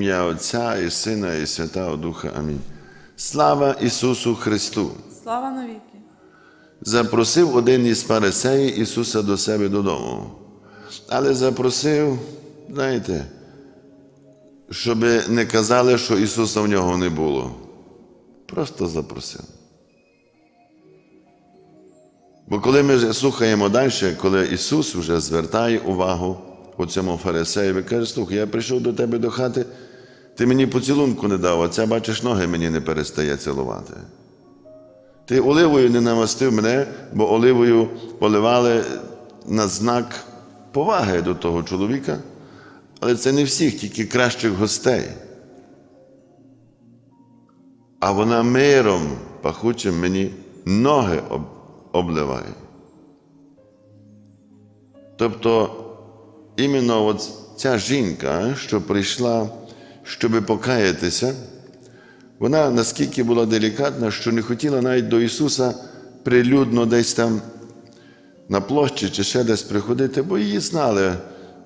Ім'я Отця і Сина, і Святого Духа. Амінь. Слава Ісусу Христу! Слава навіки! Запросив один із фарисеїв Ісуса до себе додому. Але запросив, знаєте, щоб не казали, що Ісуса в нього не було. Просто запросив. Бо коли ми слухаємо далі, коли Ісус вже звертає увагу у цьому фарисеєві, каже, слухай, я прийшов до тебе до хати, ти мені поцілунку не дав, а ця, бачиш, ноги мені не перестає цілувати. Ти оливою не намастив мене, бо оливою поливали на знак поваги до того чоловіка, але це не всіх, тільки кращих гостей. А вона миром пахучим мені ноги об- обливає. Тобто, іменно от ця жінка, що прийшла, щоб покаятися, вона наскільки була делікатна, що не хотіла навіть до Ісуса прилюдно десь там на площі чи ще десь приходити, бо її знали,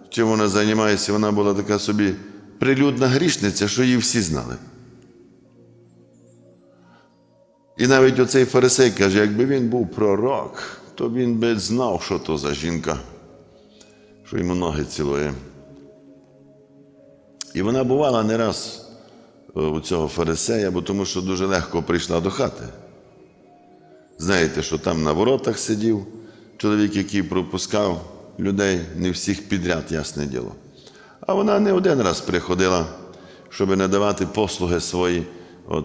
чим вона займається. Вона була така собі прилюдна грішниця, що її всі знали. І навіть оцей фарисей каже, якби він був пророк, то він би знав, що то за жінка, що йому ноги цілує. І вона бувала не раз е, у цього фарисея, бо тому що дуже легко прийшла до хати. Знаєте, що там на воротах сидів чоловік, який пропускав людей, не всіх підряд, ясне діло. А вона не один раз приходила, щоб надавати послуги свої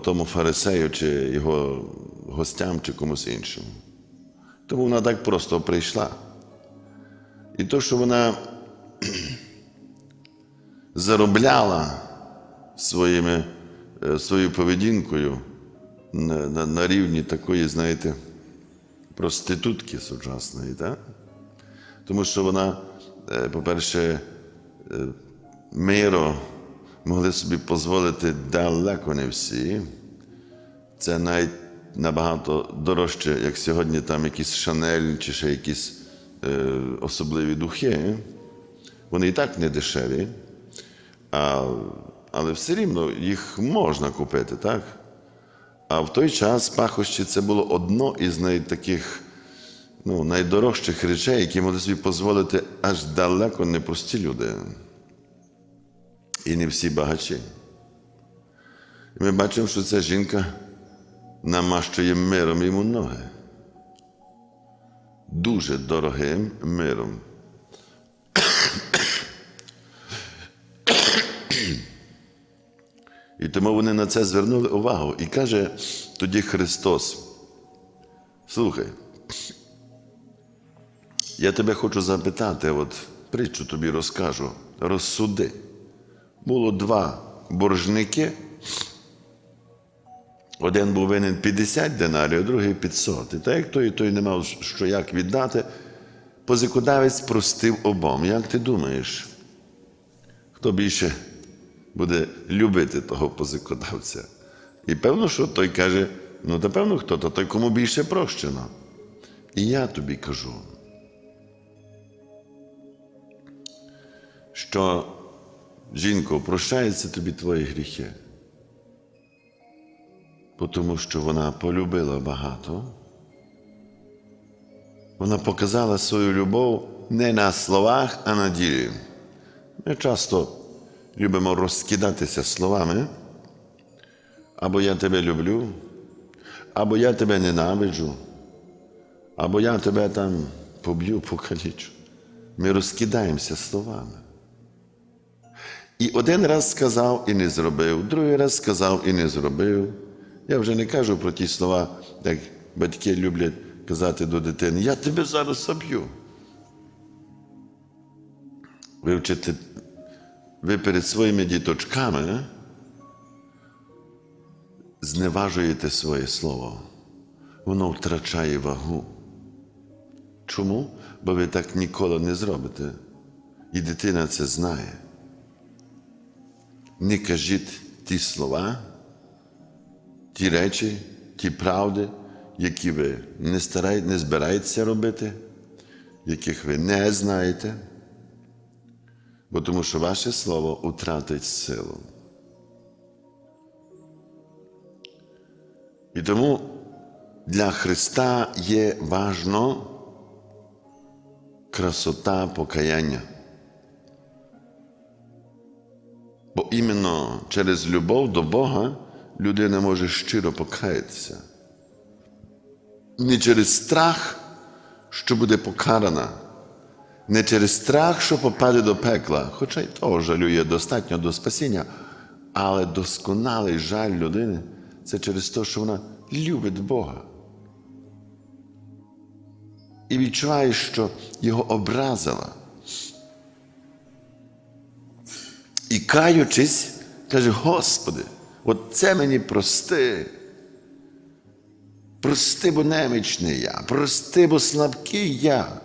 тому фарисею, чи його гостям, чи комусь іншому. Тому вона так просто прийшла. І то, що вона заробляла своїми, е, своєю поведінкою на, на, на рівні такої, знаєте, проститутки сучасної, так? Тому що вона, е, по-перше, е, миро могли собі дозволити далеко не всі. Це навіть набагато дорожче, як сьогодні там якісь шанель чи ще якісь е, особливі духи. Вони і так не дешеві, а, але все рівно їх можна купити, так? А в той час пахощі це було одно із най- таких ну, найдорожчих речей, які могли собі дозволити аж далеко не прості люди. І не всі багачі. І ми бачимо, що ця жінка намащує миром йому ноги. Дуже дорогим миром. Тому вони на це звернули увагу. І каже тоді Христос: слухай, я тебе хочу запитати, от притчу тобі розкажу, розсуди. Було два боржники. Один був винен 50 динарів, а другий 500. І так як той і той не мав що як віддати, позикодавець простив обом. Як ти думаєш, хто більше буде любити того позикодавця? І певно, що той каже: ну, та певно, хто, то той кому більше прощено. І я тобі кажу, що жінко, прощаються тобі твої гріхи, тому що вона полюбила багато. Вона показала свою любов не на словах, а на ділі. Ми часто любимо розкидатися словами, або я тебе люблю, або я тебе ненавиджу, або я тебе там поб'ю, покалічу. Ми розкидаємося словами. І один раз сказав і не зробив, другий раз сказав і не зробив. Я вже не кажу про ті слова, як батьки люблять казати до дитини, я тебе зараз заб'ю. Ви вчите, ви перед своїми діточками зневажуєте своє слово. Воно втрачає вагу. Чому? Бо ви так ніколи не зробите. І дитина це знає. Не кажіть ті слова, ті речі, ті правди, які ви не, стараєте, не збираєтеся робити, яких ви не знаєте, бо тому що ваше слово втратить силу. І тому для Христа є важно красота покаяння. Бо іменно через любов до Бога людина може щиро покаятися. Не через страх, що буде покарана не через страх, що попаде до пекла, хоча й того жалює достатньо до спасіння, але досконалий жаль людини це через те, що вона любить Бога. І відчуває, що його образила. І каючись, каже: Господи, от це мені прости. Прости, бо немічний я, прости, бо слабкий я.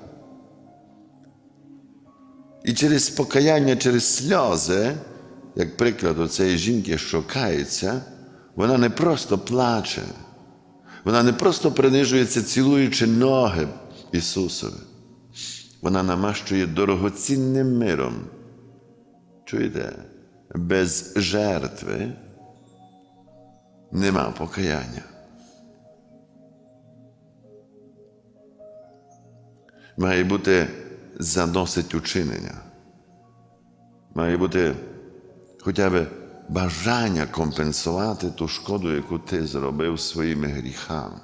І через покаяння, через сльози, як приклад у цієї жінки, що кається, вона не просто плаче, вона не просто принижується, цілуючи ноги Ісусові. Вона намащує дорогоцінним миром. Чуєте? Без жертви нема покаяння. Має бути за досить учинення. Має бути хоча б бажання компенсувати ту шкоду, яку ти зробив своїми гріхами.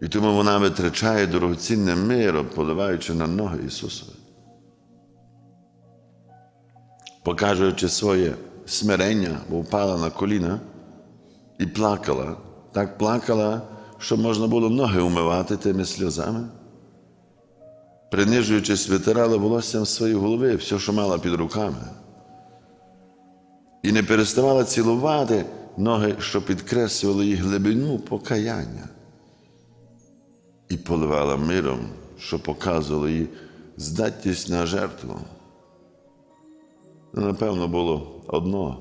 І тому вона витрачає дорогоцінне миро, поливаючи на ноги Ісусові. Показуючи своє смирення, бо впала на коліна і плакала, так плакала, що можна було ноги умивати тими сльозами, принижуючись, витирала волоссям своєї голови, все, що мала під руками. І не переставала цілувати ноги, що підкреслювали їх глибину покаяння. І поливала миром, що показувало її здатність на жертву. Напевно, було одно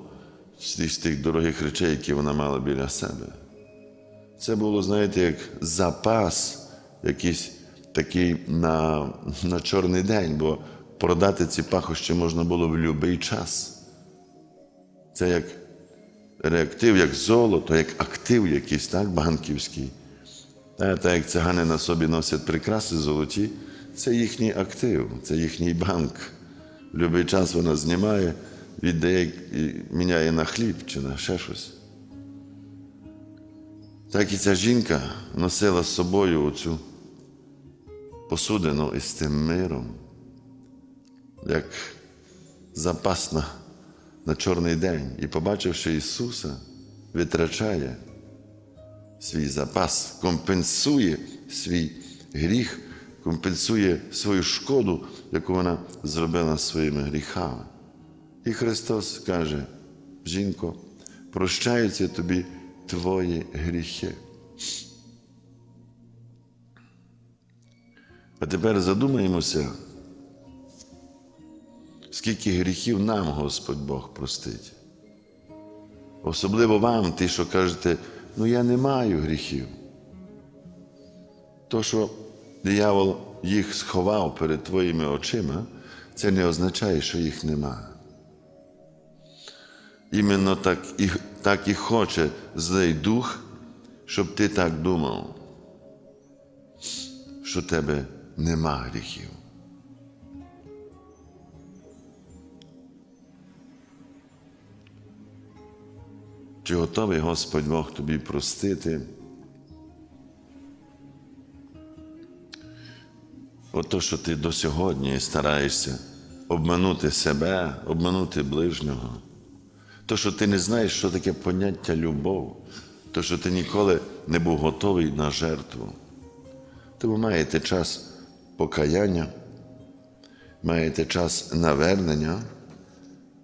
з тих дорогих речей, які вона мала біля себе. Це було, знаєте, як запас якийсь такий на, на чорний день, бо продати ці пахощі можна було в будь-який час. Це як реактив, як золото, як актив якийсь, так, банківський. Та, так як цигани на собі носять прикраси золоті, це їхній актив, це їхній банк. В будь-який час вона знімає, віддає і міняє на хліб чи на ще щось. Так і ця жінка носила з собою оцю посудину із тим миром, як запас на, на чорний день. І, побачивши Ісуса, витрачає свій запас, компенсує свій гріх, компенсує свою шкоду, яку вона зробила своїми гріхами. І Христос каже: жінко, прощаються тобі твої гріхи. А тепер задумаємося, скільки гріхів нам Господь Бог простить. Особливо вам, ті, що кажете, ну я не маю гріхів. То, що диявол їх сховав перед твоїми очима, це не означає, що їх нема. Іменно так і, так і хоче злий дух, щоб ти так думав, що тебе нема гріхів. Чи готовий Господь Бог тобі простити? Ото, що ти до сьогодні стараєшся обманути себе, обманути ближнього. То, що ти не знаєш, що таке поняття любов, то, що ти ніколи не був готовий на жертву. Тому маєте час покаяння, маєте час навернення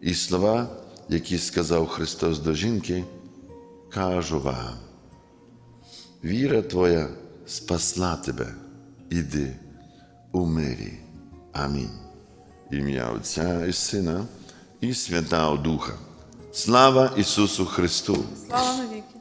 і слова, які сказав Христос до жінки, кажу вам, віра твоя спасла тебе, іди у мирі. Амінь. Ім'я Отця і Сина і Святого Духа. Слава Ісусу Христу! Слава навіки!